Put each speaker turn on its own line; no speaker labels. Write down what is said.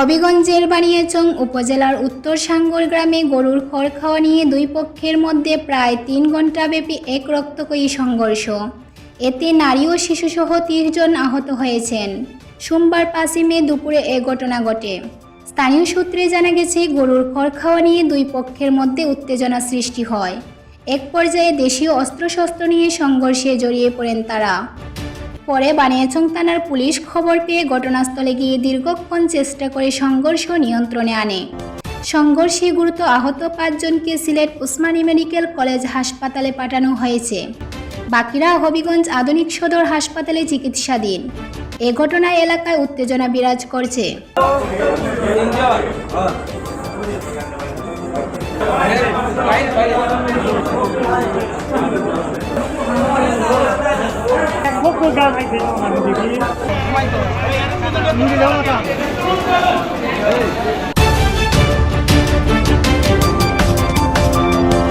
হবিগঞ্জের বানিয়াচং উপজেলার উত্তর সাঙ্গর গ্রামে গরুর খড় খাওয়া নিয়ে দুই পক্ষের মধ্যে প্রায় তিন ঘণ্টাব্যাপী এক রক্তকয়ী সংঘর্ষ। এতে নারী ও শিশুসহ তিরিশ জন আহত হয়েছেন। সোমবার পাঁচই মে দুপুরে এ ঘটনা ঘটে। স্থানীয় সূত্রে জানা গেছে, গরুর খড় খাওয়া নিয়ে দুই পক্ষের মধ্যে উত্তেজনা সৃষ্টি হয়। এক পর্যায়ে দেশীয় অস্ত্রশস্ত্র নিয়ে সংঘর্ষে জড়িয়ে পড়েন তারা। পরে বানিয়াচং থানার পুলিশ খবর পেয়ে ঘটনাস্থলে গিয়ে দীর্ঘক্ষণ চেষ্টা করে সংঘর্ষ নিয়ন্ত্রণে আনে। সংঘর্ষে গুরুতর আহত পাঁচজনকে সিলেট উসমানী মেডিকেল কলেজ হাসপাতালে পাঠানো হয়েছে। বাকিরা হবিগঞ্জ আধুনিক সদর হাসপাতালে চিকিৎসাধীন। এ ঘটনায় এলাকায় উত্তেজনা বিরাজ করছে।
Nào mà mình đi? Đi đâu mà